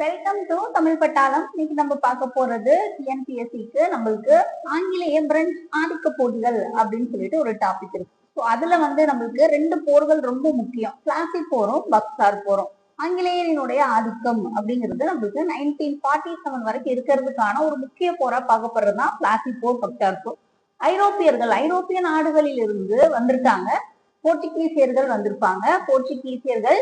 Welcome to Tamil பட்டாளம் இன்னைக்கு நம்ம பார்க்க போறது டிஎன்பிஎஸ்சிக்கு நம்மளுக்கு ஆங்கிலேய பிரெஞ்சு ஆதிக்க போட்டிகள் அப்படின்னு சொல்லிட்டு ஒரு டாபிக் இருக்கு. ஸோ அதுல வந்து நம்மளுக்கு ரெண்டு போர்கள் ரொம்ப முக்கியம். கிளாசிக் போரும் பக்சார் போரும் ஆங்கிலேயரினுடைய ஆதிக்கம் அப்படிங்கிறது நம்மளுக்கு நைன்டீன் ஃபார்ட்டி செவன் வரைக்கும் இருக்கிறதுக்கான ஒரு முக்கிய போரா பார்க்கப்படுறது தான் கிளாசிக் போர் பக்சார் போர். ஐரோப்பியர்கள் ஐரோப்பிய நாடுகளில் இருந்து வந்திருக்காங்க. போர்ச்சுகீசியர்கள் வந்திருப்பாங்க. போர்ச்சுகீசியர்கள்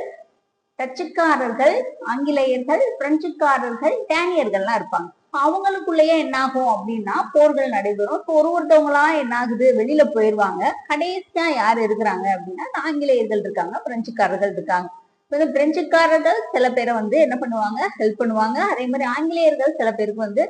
டச்சுக்காரர்கள் ஆங்கிலேயர்கள் பிரெஞ்சுக்காரர்கள் டேனியர்கள்லாம் இருப்பாங்க. அவங்களுக்குள்ளேயே என்னாகும் அப்படின்னா போர்கள் நடைபெறும். இப்போ ஒரு ஒருத்தவங்களா என்னாகுது? வெளியில போயிடுவாங்க கடைசியா யார் இருக்கிறாங்க அப்படின்னா ஆங்கிலேயர்கள் இருக்காங்க பிரெஞ்சுக்காரர்கள் இருக்காங்க. இப்போ இந்த பிரெஞ்சுக்காரர்கள் சில பேரை வந்து என்ன பண்ணுவாங்க? ஹெல்ப் பண்ணுவாங்க. அதே மாதிரி ஆங்கிலேயர்கள் சில பேருக்கு வந்து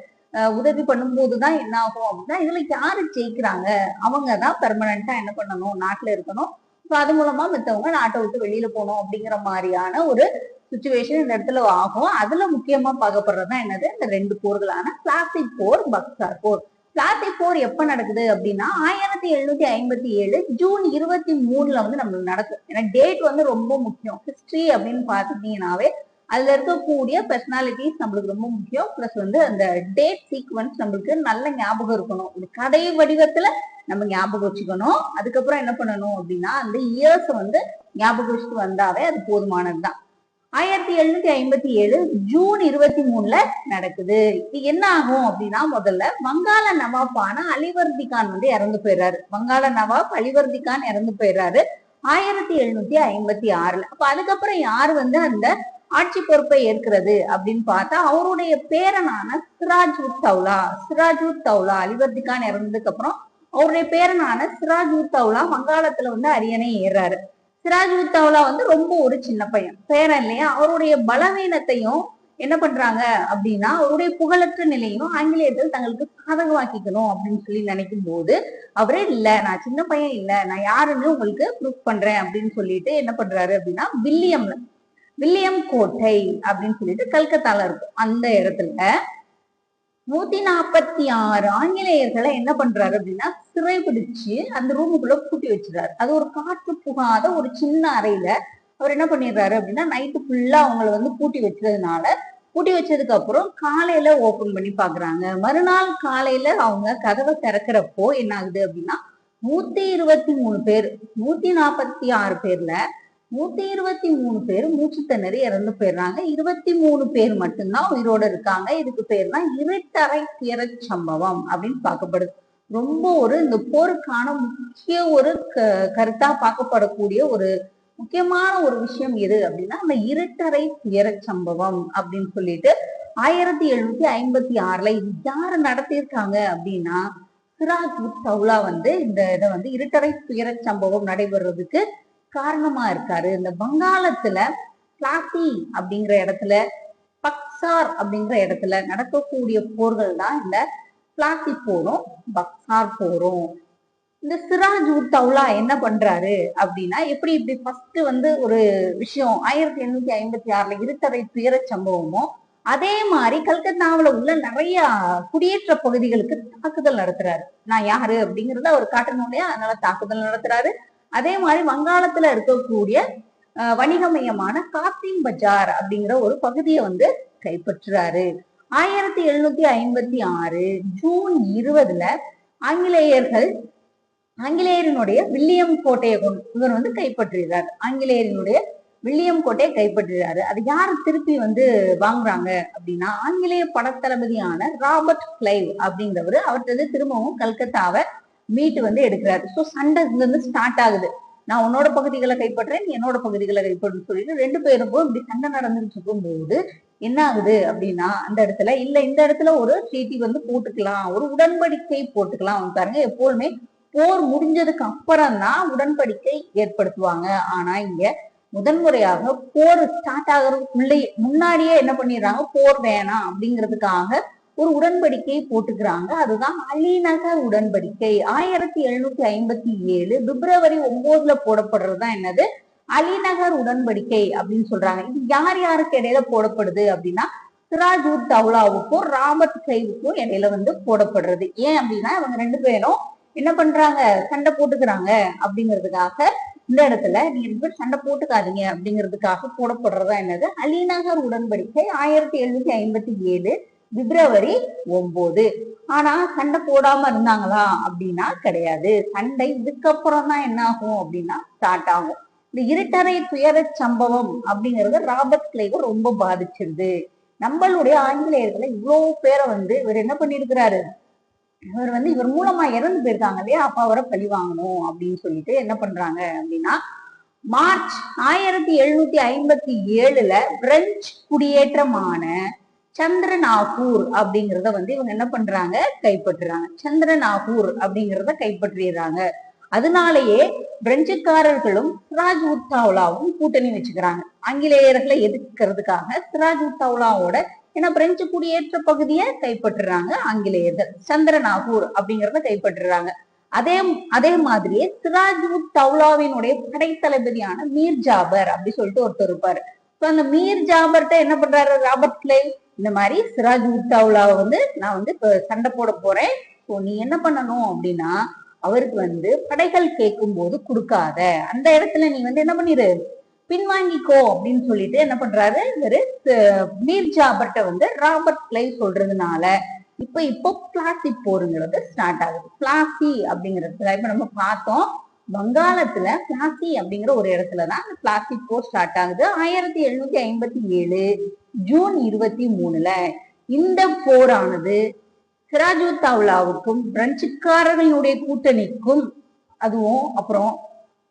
உதவி பண்ணும்போது தான் என்ன ஆகும் அப்படின்னா இதுல யாரு ஜெயிக்கிறாங்க? அவங்க தான் பெர்மனண்டா என்ன பண்ணணும்? நாட்டுல இருக்கணும். ஸோ அது மூலமா மத்தவங்க நாட்டை விட்டு வெளியில போகணும் அப்படிங்கிற மாதிரியான ஒரு சுச்சுவேஷன் இந்த இடத்துல ஆகும். அதுல முக்கியமா பார்க்கப்படுறது தான் என்னது? இந்த ரெண்டு போர்களான கிளாசிக் போர் பக்சார் போர் கிளாசிக் போர் எப்ப நடக்குது அப்படின்னா ஆயிரத்தி எழுநூத்தி ஐம்பத்தி ஏழு ஜூன் இருபத்தி மூணுல வந்து நம்மளுக்கு நடக்கும். ஏன்னா டேட் வந்து ரொம்ப முக்கியம். ஹிஸ்டரி அப்படின்னு பார்த்துட்டீங்கன்னாவே அதுல இருக்கக்கூடிய பெர்சனாலிட்டிஸ் நம்மளுக்கு ரொம்ப முக்கியம். பிளஸ் வந்து அந்த டேட் சீக்வன்ஸ் நம்மளுக்கு நல்ல ஞாபகம் இருக்கணும். ஒரு கதை வடிவத்துல நம்ம ஞாபகம் வச்சுக்கணும். அதுக்கப்புறம் என்ன பண்ணணும் அப்படின்னா அந்த இயர்ஸ் வந்து ஞாபகம் வச்சுட்டு வந்தாவே அது போதுமானதுதான். ஆயிரத்தி எழுநூத்தி ஐம்பத்தி ஏழு ஜூன் இருபத்தி மூணுல நடக்குது. இது என்ன ஆகும் அப்படின்னா முதல்ல வங்காள நவாப்பான அலிவர்தி கான் வந்து இறந்து போயிடுறாரு. வங்காள நவாப் அலிவர்தி கான் இறந்து போயிடுறாரு ஆயிரத்தி எழுநூத்தி ஐம்பத்தி ஆறுல. அப்ப அதுக்கப்புறம் யார் வந்து அந்த ஆட்சி பொறுப்பை ஏற்கிறது அப்படின்னு பார்த்தா அவருடைய பேரனான சிராஜ் உத் தௌலா சிராஜ் உத் தௌலா அலிவர்தி கான் இறந்ததுக்கு அப்புறம் அவருடைய பேரனான சிராஜ் உத் தௌலா வங்காளத்துல வந்து அரியணை ஏறாரு. சிராஜ் உத் தௌலா வந்து ரொம்ப ஒரு சின்ன பையன். பேரன் இல்லையா? அவருடைய பலவீனத்தையும் என்ன பண்றாங்க அப்படின்னா அவருடைய புகழற்ற நிலையும் ஆங்கிலேயர்கள் தங்களுக்கு சாதகமாக்கிக்கணும் அப்படின்னு சொல்லி நினைக்கும் போது அவரே இல்ல நான் சின்ன பையன் இல்ல. நான் யாருன்னு உங்களுக்கு ப்ரூஃப் பண்றேன் அப்படின்னு சொல்லிட்டு என்ன பண்றாரு அப்படின்னா வில்லியம்ல வில்லியம் கோட்டை அப்படின்னு சொல்லிட்டு கல்கத்தால இருக்கும். அந்த இடத்துல நூத்தி நாற்பத்தி ஆறு ஆங்கிலேயர்களை என்ன பண்றாரு அப்படின்னா சிறைபிடிச்சு அந்த ரூமுக்குள்ள பூட்டி வச்சிடறாரு. அது ஒரு காற்று புகாத ஒரு சின்ன அறையில அவர் என்ன பண்ணிடுறாரு அப்படின்னா நைட்டு ஃபுல்லா அவங்கள வந்து பூட்டி வச்சதுனால பூட்டி வச்சதுக்கு அப்புறம் காலையில ஓபன் பண்ணி பாக்குறாங்க. மறுநாள் காலையில அவங்க கதவை திறக்கிறப்போ என்ன ஆகுது அப்படின்னா நூத்தி இருபத்தி மூணு பேர் நூத்தி நாற்பத்தி ஆறு பேர்ல நூத்தி இருபத்தி மூணு பேர் மூச்சு திணறி இறந்து போயிடுறாங்க. இருபத்தி மூணு பேர் மட்டும்தான் உயிரோட இருக்காங்க. இதுக்கு பேர் தான் இருட்டறை துயர சம்பவம் அப்படின்னு பார்க்கப்படுது. ரொம்ப ஒரு இந்த போருக்கான முக்கிய ஒரு க- கருத்தா பார்க்கப்படக்கூடிய ஒரு முக்கியமான ஒரு விஷயம் எது அப்படின்னா அந்த இருட்டறை துயர சம்பவம் அப்படின்னு சொல்லிட்டு ஆயிரத்தி எழுநூத்தி ஐம்பத்தி ஆறுல இது யாரு நடத்தியிருக்காங்க அப்படின்னா சிராஜ் உத் வந்து இந்த இதை வந்து இருட்டறை துயர சம்பவம் நடைபெறதுக்கு காரணமா இருக்காரு. இந்த வங்காளத்துல பிளாசி அப்படிங்கிற இடத்துல பக்சார் அப்படிங்கிற இடத்துல நடக்கக்கூடிய போர்கள் தான் இந்த பிளாசி போரும் பக்சார் போரும். இந்த சிராஜ் உத் தௌலா என்ன பண்றாரு அப்படின்னா எப்படி இப்படி ஃபர்ஸ்ட் வந்து ஒரு விஷயம் ஆயிரத்தி எண்ணூத்தி ஐம்பத்தி ஆறுல இருத்தரை துயர சம்பவமோ அதே மாதிரி கல்கத்தாவில் உள்ள நிறைய குடியேற்ற பகுதிகளுக்கு தாக்குதல் நடத்துறாரு. நான் யாரு அப்படிங்கறத அவர் காட்டணும் இல்லையா? அதனால தாக்குதல் நடத்துறாரு. அதே மாதிரி வங்காளத்துல இருக்கக்கூடிய வணிக மையமான காத்திங் பஜார் அப்படிங்கிற ஒரு பகுதியை வந்து கைப்பற்றுறாரு. ஆயிரத்தி எழுநூத்தி ஐம்பத்தி ஆறு ஜூன் இருபதுல ஆங்கிலேயர்கள் ஆங்கிலேயரினுடைய வில்லியம் கோட்டையை கொண்டு இவர் வந்து கைப்பற்றுகிறார் ஆங்கிலேயரினுடைய வில்லியம் கோட்டையை கைப்பற்றுகிறாரு அது யார் திருப்பி வந்து வாங்குறாங்க அப்படின்னா ஆங்கிலேய படத்தளபதியான ராபர்ட் கிளைவ் அப்படிங்கிறவரு. அவர்கிட்ட திரும்பவும் கல்கத்தாவை மீட்டு வந்து எடுக்கிறாரு. ஸோ சண்டை இதுல இருந்து ஸ்டார்ட் ஆகுது. நான் உன்னோட பகுதிகளை கைப்பற்றேன் நீ என்னோட பகுதிகளை கைப்பற்றுன்னு சொல்லிட்டு ரெண்டு பேரும் போய் இப்படி சண்டை நடந்துட்டு இருக்கும்போது என்ன ஆகுது அப்படின்னா அந்த இடத்துல இல்ல இந்த இடத்துல ஒரு சீட்டி வந்து போட்டுக்கலாம் ஒரு உடன்படிக்கை போட்டுக்கலாம். அவங்க பாருங்க எப்போதுமே போர் முடிஞ்சதுக்கு அப்புறம் தான் உடன்படிக்கை ஏற்படுத்துவாங்க. ஆனா இங்க முதன்முறையாக போர் ஸ்டார்ட் ஆகிறதுக்குள்ளே முன்னாடியே என்ன பண்ணிடுறாங்க? போர் வேணாம் அப்படிங்கிறதுக்காக ஒரு உடன்படிக்கை போட்டுக்கிறாங்க. அதுதான் அலிநகர் உடன்படிக்கை. ஆயிரத்தி எழுநூத்தி ஐம்பத்தி ஏழு பிப்ரவரி ஒன்பதுல போடப்படுறதுதான் என்னது? அலிநகர் உடன்படிக்கை அப்படின்னு சொல்றாங்க. இது யார் யாருக்கு இடையில போடப்படுது அப்படின்னா சிராஜூர் உத் தௌலாவுக்கும் ராபர்ட் சைவுக்கும் இடையில வந்து போடப்படுறது. ஏன் அப்படின்னா இவங்க ரெண்டு பேரும் என்ன பண்றாங்க? சண்டை போட்டுக்கிறாங்க அப்படிங்கிறதுக்காக இந்த இடத்துல நீங்க ரெண்டு பேர் சண்டை போட்டுக்காதீங்க அப்படிங்கிறதுக்காக போடப்படுறதா என்னது? அலிநகர் உடன்படிக்கை ஆயிரத்தி எழுநூத்தி ஐம்பத்தி ஏழு பிப்ரவரி ஒன்பது ஆனா சண்டை போடாம இருந்தாங்களா அப்படின்னா கிடையாது. சண்டை இதுக்கப்புறம் தான் என்ன ஆகும் அப்படின்னா ஸ்டார்ட் ஆகும். இந்த இருட்டறை துயர சம்பவம் அப்படிங்கறது ராபர்ட் கிளைவை ரொம்ப பாதிச்சிருது. நம்மளுடைய ஆங்கிலேயர்களை இவ்வளவு பேரை வந்து இவர் என்ன பண்ணிருக்கிறாரு இவர் வந்து இவர் மூலமா இறந்து போயிருக்காங்க இல்லையா? அப்ப அவரை பழி வாங்கணும் அப்படின்னு சொல்லிட்டு என்ன பண்றாங்க அப்படின்னா மார்ச் ஆயிரத்தி எழுநூத்தி ஐம்பத்தி ஏழுல பிரெஞ்சு குடியேற்றமான சந்திரநாகூர் அப்படிங்கிறத வந்து இவங்க என்ன பண்றாங்க? கைப்பற்றுறாங்க. சந்திரநாகூர் அப்படிங்கிறத கைப்பற்றிடுறாங்க. அதனாலேயே பிரெஞ்சுக்காரர்களும் சிராஜ் உத்தாவ்லாவும் கூட்டணி வச்சுக்கிறாங்க. ஆங்கிலேயர்களை எதிர்க்கிறதுக்காக சிராஜ் உத்தாவ்லாவோட ஏன்னா பிரெஞ்சு குடியேற்ற பகுதியை கைப்பற்றுறாங்க ஆங்கிலேயர்கள். சந்திரநாகூர் அப்படிங்கிறத கைப்பற்றுறாங்க. அதே அதே மாதிரியே சிராஜ் உத் படை தளபதியான மீர் ஜாபர் அப்படி சொல்லிட்டு ஒருத்தர் இருப்பாரு. அந்த மீர் ஜாபர்ட்ட என்ன பண்றாரு? ராபர்ட் கிளைவ் இந்த மாதிரி சிராஜ் உத் வந்து நான் வந்து இப்ப சண்டை போட போறேன். ஸோ நீ என்ன பண்ணணும் அப்படின்னா அவருக்கு வந்து படைகள் கேட்கும் போது கொடுக்காத. அந்த இடத்துல நீ வந்து என்ன பண்ணிரு? பின்வாங்கிக்கோ அப்படின்னு சொல்லிட்டு என்ன பண்றாரு? இவரு அஹ், மீர் ஜாபர்ட்ட வந்து ராபர்ட் கிளை சொல்றதுனால இப்ப இப்போ பிளாசி போருங்கிறது ஸ்டார்ட் ஆகுது. பிளாசி அப்படிங்கிறது இப்ப நம்ம பார்த்தோம் வங்காளத்துல பிளாசி அப்படிங்கிற ஒரு இடத்துலதான் அந்த பிளாசி போர் ஸ்டார்ட் ஆகுது. ஆயிரத்தி எழுநூத்தி ஐம்பத்தி ஏழு ஜூன் இருபத்தி மூணுல இந்த போரானது சிராஜுத்தாவுலாவுக்கும் பிரெஞ்சுக்காரர்களுடைய கூட்டணிக்கும் அதுவும் அப்புறம்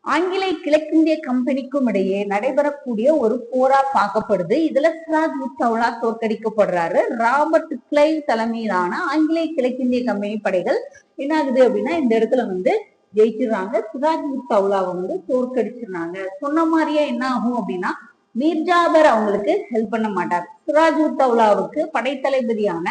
ஆங்கிலேய கிழக்கிந்திய கம்பெனிக்கும் இடையே நடைபெறக்கூடிய ஒரு போரா பார்க்கப்படுது. இதுல சிராஜ் உத்தவுலா தோற்கடிக்கப்படுறாரு. ராபர்ட் கிளைவ் தலைமையிலான ஆங்கிலேய கிழக்கிந்திய கம்பெனி படைகள் என்ன ஆகுது அப்படின்னா இந்த இடத்துல வந்து ஜெயிச்சிடுறாங்க. சிராஜ் உத்தவுலாவை வந்து தோற்கடிச்சிடுறாங்க. சொன்ன மாதிரியே என்ன ஆகும் அப்படின்னா மீர்ஜாபர் அவங்களுக்கு ஹெல்ப் பண்ண மாட்டார். சுராஜ் உத்தவ்லாவுக்கு படைத்தளபதியான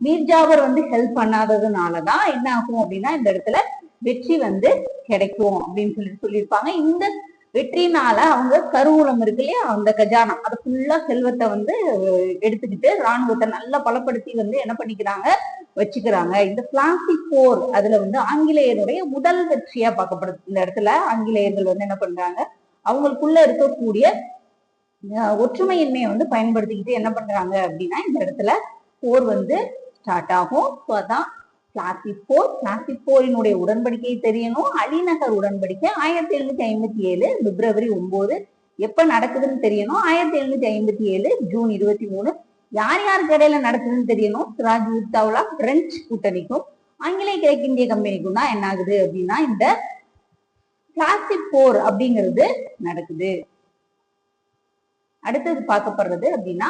மீர்ஜாபர் வந்து ஹெல்ப் பண்ணாததுனாலதான் என்ன ஆகும் அப்படின்னா இந்த இடத்துல வெற்றி வந்து கிடைக்கும் அப்படின்னு சொல்லிட்டு சொல்லியிருப்பாங்க. இந்த வெற்றினால அவங்க கருவூலம் இருக்கு இல்லையா? அந்த கஜானா. அதை ஃபுல்லா செல்வத்தை வந்து எடுத்துக்கிட்டு ராணுவத்தை நல்லா பலப்படுத்தி வந்து என்ன பண்ணிக்கிறாங்க? வச்சுக்கிறாங்க. இந்த பிளாஸ்டிக் போர் அதுல வந்து ஆங்கிலேயருடைய முதல் வெற்றியா பார்க்கப்படுது. இந்த இடத்துல ஆங்கிலேயர்கள் வந்து என்ன பண்றாங்க? அவங்களுக்குள்ள இருக்கக்கூடிய ஒற்றுமையின்மையை வந்து பயன்படுத்திக்கிட்டு என்ன பண்றாங்க அப்படின்னா இந்த இடத்துல போர் வந்து ஸ்டார்ட் ஆகும். ஸோ அதான் பிளாஸ்டிக் போர் பிளாஸ்டிக் போரினுடைய உடன்படிக்கை தெரியணும். அலிநகர் உடன்படிக்கை ஆயிரத்தி எழுநூத்தி ஐம்பத்தி ஏழு பிப்ரவரி ஒன்பது. எப்ப நடக்குதுன்னு தெரியணும். ஆயிரத்தி எழுநூத்தி ஐம்பத்தி ஏழு ஜூன் இருபத்தி மூணு. யார் யாருக்கு இடையில நடக்குதுன்னு தெரியணும்? சிராஜ் உத்தாவுலா பிரெஞ்சு கூட்டணிக்கும் ஆங்கிலேய கிழக்கிந்திய கம்பெனிக்கும் தான் என்ன ஆகுது அப்படின்னா இந்த பிளாஸ்டிக் போர் அப்படிங்கிறது நடக்குது. அடுத்தது பார்க்கப்படுறது அப்படின்னா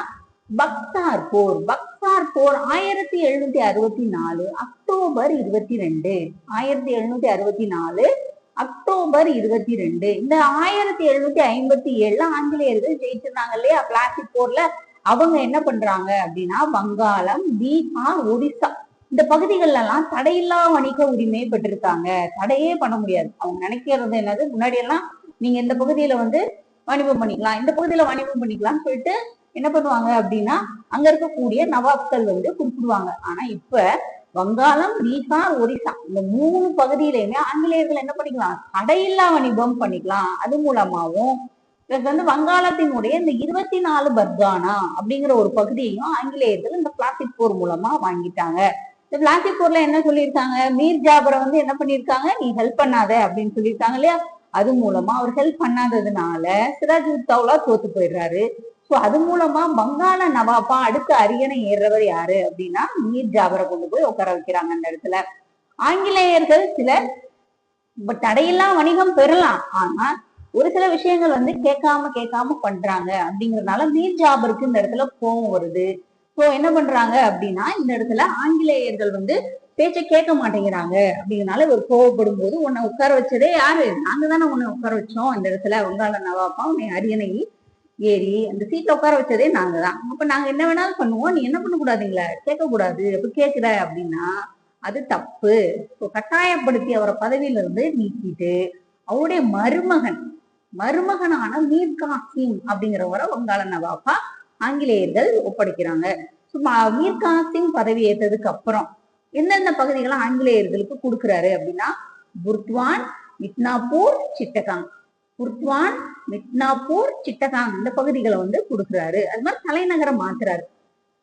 பக்தார் போர். பக்தார் போர் ஆயிரத்தி எழுநூத்தி அறுபத்தி நாலு அக்டோபர் இருபத்தி ரெண்டு ஆயிரத்தி எழுநூத்தி அறுபத்தி நாலு அக்டோபர் இருபத்தி ரெண்டு இந்த ஆயிரத்தி எழுநூத்தி ஐம்பத்தி ஏழுல ஆங்கிலேயர்கள் ஜெயிச்சிருந்தாங்க இல்லையா? பிளாஸ்டிக் போர்ல அவங்க என்ன பண்றாங்க அப்படின்னா வங்காளம் பீகார் ஒடிசா. இந்த பகுதிகள்ல எல்லாம் தடையில்லா வணிக உரிமை பெற்றிருக்காங்க. தடையே பண்ண முடியாது. அவங்க நினைக்கிறது என்னது? முன்னாடி எல்லாம் நீங்க இந்த பகுதியில வந்து வாணிபம் பண்ணிக்கலாம். இந்த பகுதியில வாணிபம் பண்ணிக்கலாம்னு சொல்லிட்டு என்ன பண்ணுவாங்க அப்படின்னா அங்க இருக்கக்கூடிய நவாப்கள் வந்து குறிப்பிடுவாங்க ஆனா இப்ப வங்காளம் பீகார் ஒரிசா இந்த மூணு பகுதியிலையுமே ஆங்கிலேயர்கள் என்ன பண்ணிக்கலாம்? தடையில்லா வணிபம் பண்ணிக்கலாம். அது மூலமாவும் பிளஸ் வந்து வங்காளத்தினுடைய இந்த இருபத்தி நாலு பர்கானா அப்படிங்கிற ஒரு பகுதியையும் ஆங்கிலேயர்கள் இந்த பிளாஸ்டிக் போர் மூலமா வாங்கிட்டாங்க. இந்த பிளாஸ்டிக் போர்ல என்ன சொல்லியிருக்காங்க? மீர் ஜாபரை வந்து என்ன பண்ணியிருக்காங்க? நீ ஹெல்ப் பண்ணாத அப்படின்னு சொல்லியிருக்காங்க இல்லையா? அது மூலமா அவர் ஹெல்ப் பண்ணாததுனால சிராஜ் உத்தவுலா தோத்து போயிடுறாரு. ஸோ அது மூலமா வங்காள நவாப்பா அடுத்த அரியணை ஏறுறவர் யாரு அப்படின்னா மீர் ஜாபரை கொண்டு போய் உட்கார வைக்கிறாங்க அந்த இடத்துல. ஆங்கிலேயர்கள் சிலர் தடையெல்லாம் தடையில்லா வணிகம் பெறலாம். ஆனா ஒரு சில விஷயங்கள் வந்து கேட்காம கேட்காம பண்றாங்க. அப்படிங்கறதுனால மீர் ஜாபருக்கு இந்த இடத்துல கோவம் வருது. சோ என்ன பண்றாங்க அப்படின்னா இந்த இடத்துல ஆங்கிலேயர்கள் வந்து பேச்சை கேட்க மாட்டேங்கிறாங்க அப்படிங்கிறனால இவர் கோவப்படும் போது உன்னை உட்கார வச்சதே யாரு? நாங்க தானே உன்னை உட்கார வச்சோம் இந்த இடத்துல. வங்காள நவாப்பா உன்னை அரியணை ஏறி அந்த சீட்ல உட்கார வச்சதே நாங்க தான். அப்ப நாங்க என்ன வேணாலும் பண்ணுவோம். நீ என்ன பண்ண கேட்கக்கூடாது. கேட்க கூடாது அப்ப கேக்குற அப்படின்னா அது தப்பு. இப்போ கட்டாயப்படுத்தி அவரை பதவியில இருந்து நீக்கிட்டு அவருடைய மருமகன் மருமகனான மீர் காசிம் அப்படிங்கிறவரை வங்காள நவாப்பா ஆங்கிலேயர்கள் ஒப்படைக்கிறாங்க. சும்மா மீர் பதவி ஏற்றதுக்கு அப்புறம் எந்தெந்த பகுதிகளை ஆங்கிலேயர்களுக்கு கொடுக்குறாரு அப்படின்னா புர்த்வான் மிட்னாப்பூர் சிட்டகாங் குர்த்வான் மிட்னாப்பூர் சிட்டகாங் இந்த பகுதிகளை வந்து கொடுக்குறாரு. அது மாதிரி தலைநகரை மாத்துறாரு.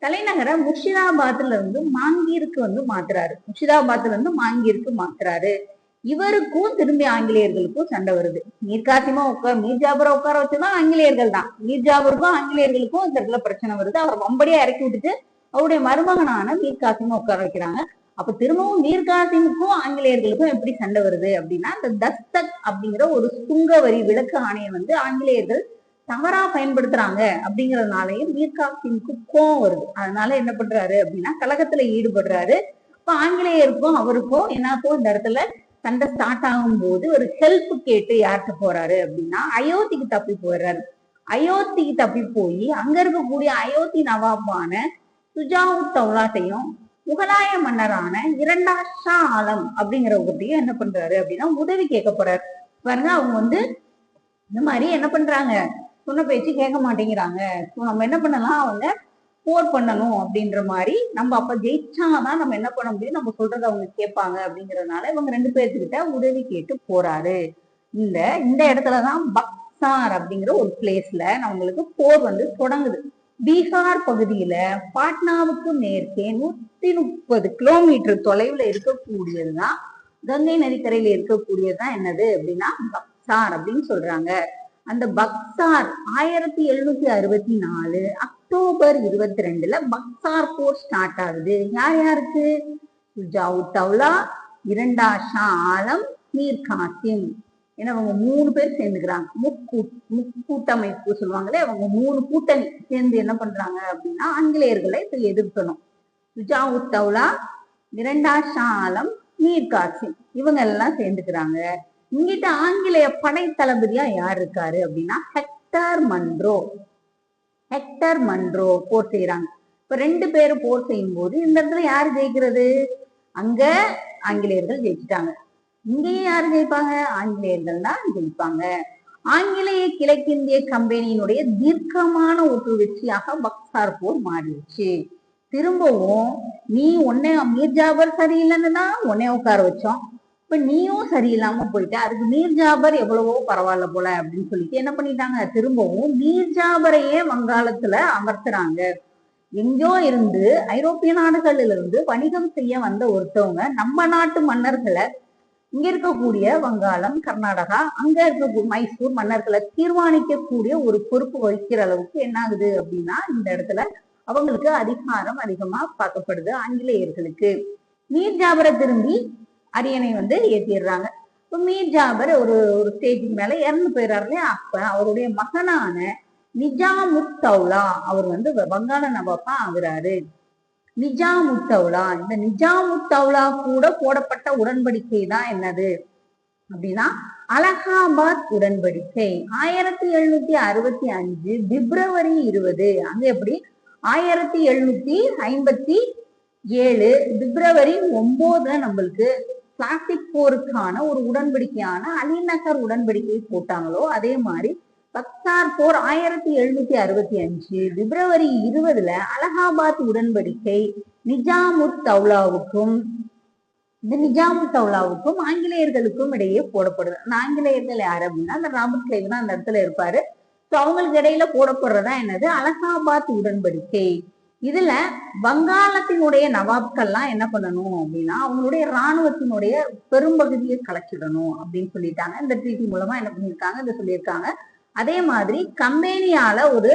தலைநகரை முர்ஷிதாபாத்ல இருந்து மாங்கீருக்கு வந்து மாத்துறாரு. முர்ஷிதாபாத்ல இருந்து மாங்கீருக்கு மாத்துறாரு. இவருக்கும் திரும்பி ஆங்கிலேயர்களுக்கும் சண்டை வருது. மீர்காசிமா உட்கார் மீர் ஜாபரை உட்கார வச்சுதான் ஆங்கிலேயர்கள் தான். மீர் ஜாபருக்கும் ஆங்கிலேயர்களுக்கும் இந்த இடத்துல பிரச்சனை வருது. அவர் வம்படியா இறக்கி விட்டுட்டு அவருடைய மருமகனான மீர்காசிமா உட்கார வைக்கிறாங்க. அப்ப திரும்பவும் மீர்காசிமுக்கும் ஆங்கிலேயர்களுக்கும் எப்படி சண்டை வருது அப்படின்னா இந்த தஸ்தக் அப்படிங்கிற ஒரு சுங்க வரி விளக்கு ஆணையம் வந்து ஆங்கிலேயர்கள் தவறா பயன்படுத்துறாங்க அப்படிங்கறதுனாலயும் மீர்காசிமுக்கு கோவம் வருது. அதனால என்ன பண்றாரு அப்படின்னா கழகத்துல ஈடுபடுறாரு. இப்ப ஆங்கிலேயருக்கும் அவருக்கும் என்னாக்கும் இந்த இடத்துல சண்டை ஸ்டார்ட் ஆகும்போது ஒரு ஹெல்ப் கேட்டு யார்கிட்ட போறாரு அப்படின்னா அயோத்திக்கு தப்பி போயிடுறாரு. அயோத்திக்கு தப்பி போய் அங்க இருக்கக்கூடிய அயோத்தி நவாபான சுஜாவுத் தௌலாட்டையும் முகலாய மன்னரான இரண்டா ஷா ஆலம் அப்படிங்கிறவர்கிட்டயும் என்ன பண்றாரு அப்படின்னா உதவி கேட்க போறாரு. பாருங்க அவங்க வந்து இந்த மாதிரி என்ன பண்றாங்க? சொன்ன பேச்சு கேட்க மாட்டேங்கிறாங்க. நம்ம என்ன பண்ணலாம்? அவங்க போர் பண்ணணும் அப்படின்ற மாதிரி நம்ம அப்ப ஜெயிச்சாதான் நம்ம என்ன பண்ண முடியும்? நம்ம சொல்றதை அவங்க கேட்பாங்க அப்படிங்கறதுனால இவங்க ரெண்டு பேர்த்துக்கிட்ட உதவி கேட்டு போறாரு. இந்த இந்த இடத்துலதான் பக்சார் அப்படிங்கிற ஒரு பிளேஸ்ல நம்மளுக்கு போர் வந்து தொடங்குது. பீகார் பகுதியில பாட்னாவுக்கு மேற்கே நூத்தி முப்பது கிலோமீட்டர் தொலைவுல இருக்கக்கூடியதுதான் கங்கை நதிக்கரையில இருக்கக்கூடியதுதான் என்னது அப்படின்னா பக்சார் அப்படின்னு சொல்றாங்க. அந்த பக்சார் ஆயிரத்தி எழுநூத்தி அறுபத்தி நாலு அக்டோபர் இருபத்தி ரெண்டுல பக்சார் போர் ஸ்டார்ட் ஆகுது. யார் யாருக்கு? சுஜா தௌலா இரண்டா ஷா ஆலம் மீர் காசிம். ஏன்னா அவங்க மூணு பேர் சேர்ந்துக்கிறாங்க. முக்கூ முக்கூட்டமைப்பு சொல்லுவாங்களே அவங்க மூணு கூட்டணி சேர்ந்து என்ன பண்றாங்க அப்படின்னா ஆங்கிலேயர்களை இப்ப எதிர்க்கணும். சுஜாவுத் தௌலா இரண்டா ஷா ஆலம் மீர் காசிம். இவங்க எல்லாம் சேர்ந்துக்கிறாங்க. இங்கிட்ட ஆங்கிலேய படை தளபதியா யார் இருக்காரு அப்படின்னா ஹெக்டர் மன்ரோ ஹெக்டர் மன்றோ போர் செய்யறாங்க இப்ப ரெண்டு பேரும் போர் செய்யும் போது இந்த இடத்துல யாரு ஜெயிக்கிறது? அங்க ஆங்கிலேயர்கள் ஜெயிச்சிட்டாங்க. இங்கேயும் யாரு ஜெயிப்பாங்க? ஆங்கிலேயர்கள் தான் ஜெயிப்பாங்க. ஆங்கிலேய கிழக்கிந்திய கம்பெனியினுடைய தீர்க்கமான ஒரு வெற்றியாக பக்சார் போர் மாறிடுச்சு. திரும்பவும் நீ உன்னை மீர்ஜாபர் சரியில்லைன்னு தான் உன்னை உட்கார வச்சோம். இப்ப நீயும் சரியில்லாம போயிட்ட. அதுக்கு மீர் ஜாபர் எவ்வளவோ பரவாயில்ல போல அப்படின்னு சொல்லிட்டு என்ன பண்ணிட்டாங்க? திரும்பவும் மீர் ஜாபரையே வங்காளத்துல அமர்த்துறாங்க. எங்கேயோ இருந்து ஐரோப்பிய நாடுகளில் இருந்து வணிகம் செய்ய வந்த ஒருத்தவங்க நம்ம நாட்டு மன்னர்களை இங்க இருக்கக்கூடிய வங்காளம் கர்நாடகா அங்க இருக்க மைசூர் மன்னர்களை தீர்மானிக்கக்கூடிய ஒரு பொறுப்பு வகிக்கிற அளவுக்கு என்ன ஆகுது அப்படின்னா இந்த இடத்துல அவங்களுக்கு அதிகாரம் அதிகமா பார்க்கப்படுது ஆங்கிலேயர்களுக்கு. மீர் ஜாபரை திரும்பி அரியணை வந்து ஏற்றிடுறாங்க இப்போ மீர் ஜாபர் ஒரு ஒரு ஸ்டேஜுக்கு மேல இறந்து போயிடுறாரு இல்லையா? அப்ப அவருடைய மகனான நிஜாமுத் தௌலா அவர் வந்து வங்காள நவாப்பா ஆகுறாரு. நிஜாமுத் தௌலா இந்த நிஜாமுத்தௌலா கூட போடப்பட்ட உடன்படிக்கை தான் என்னது? அப்படின்னா அலகாபாத் உடன்படிக்கை. ஆயிரத்தி எழுநூத்தி அறுபத்தி அஞ்சு பிப்ரவரி இருபது. அங்க எப்படி? ஆயிரத்தி எழுநூத்தி ஐம்பத்தி ஏழு பிப்ரவரி ஒன்பதுல நம்மளுக்கு பிளாஸ்டிக் போருக்கான ஒரு உடன்படிக்கையான அலிநகர் உடன்படிக்கை போட்டாங்களோ அதே மாதிரி பக்சார் போர் ஆயிரத்தி எழுநூத்தி அறுபத்தி அஞ்சு பிப்ரவரி இருபதுல அலகாபாத் உடன்படிக்கை நிஜாமுத் தௌலாவுக்கும் இந்த நிஜாமுத் தௌலாவுக்கும் ஆங்கிலேயர்களுக்கும் இடையே போடப்படுது. அந்த ஆங்கிலேயர்கள் யாரு அப்படின்னா அந்த ராபர்ட் கிளைவ் தான் அந்த இடத்துல இருப்பாரு. ஸோ அவங்களுக்கு இடையில போடப்படுறதா என்னது? அலகாபாத் உடன்படிக்கை. இதுல வங்காளத்தினுடைய நவாப்கள்லாம் என்ன பண்ணணும் அப்படின்னா அவங்களுடைய இராணுவத்தினுடைய பெரும்பகுதியை கலைச்சிடணும் அப்படின்னு சொல்லிட்டாங்க. இந்த ட்ரீட்டி மூலமா என்ன பண்ணியிருக்காங்க? இதை சொல்லியிருக்காங்க. அதே மாதிரி கம்பெனியால ஒரு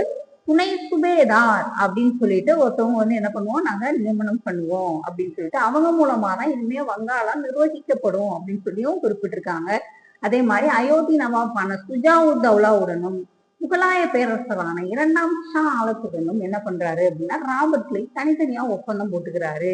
துணை சுபேதார் அப்படின்னு சொல்லிட்டு ஒருத்தவங்க வந்து என்ன பண்ணுவோம்? நாங்க நியமனம் பண்ணுவோம் அப்படின்னு சொல்லிட்டு அவங்க மூலமா தான் இனிமே வங்காளம் நிர்வகிக்கப்படும் அப்படின்னு சொல்லியும் குறிப்பிட்டிருக்காங்க. அதே மாதிரி அயோத்தி நவாபான சுஜாவுத் தௌலாவுடனும் முகலாய பேரரசரான இரண்டாம் ஷா ஆலத்துடனும் என்ன பண்றாரு அப்படின்னா ராபர்ட் கிளைவ் தனித்தனியா ஒப்பந்தம் போட்டுக்கிறாரு.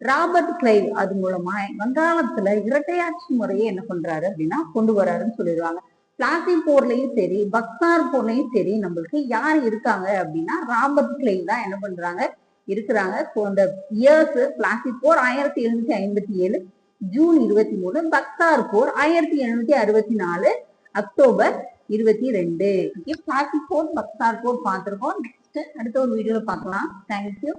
ராபர்ட் கிளைவ் அது மூலமா வங்காளத்துல இரட்டையாட்சி முறையை என்ன பண்றாரு அப்படின்னா கொண்டு வராருன்னு சொல்லிடுவாங்க. பிளாசி போர்லயும் சரி பக்சார் போர்லயும் சரி நம்மளுக்கு யார் இருக்காங்க அப்படின்னா ராபர்ட் கிளைவ் தான் என்ன பண்றாங்க இருக்கிறாங்க. ஸோ அந்த இயர்ஸ் பிளாசி போர் ஆயிரத்தி எழுநூத்தி ஐம்பத்தி ஏழு ஜூன் இருபத்தி மூணு பக்சார் போர் ஆயிரத்தி எழுநூத்தி அறுபத்தி நாலு அக்டோபர் இருபத்தி ரெண்டு. பிளாசி போர் பக்சார் போர் பார்த்துருக்கோம். நெக்ஸ்ட் அடுத்த ஒரு வீடியோல பார்க்கலாம். தேங்க்யூ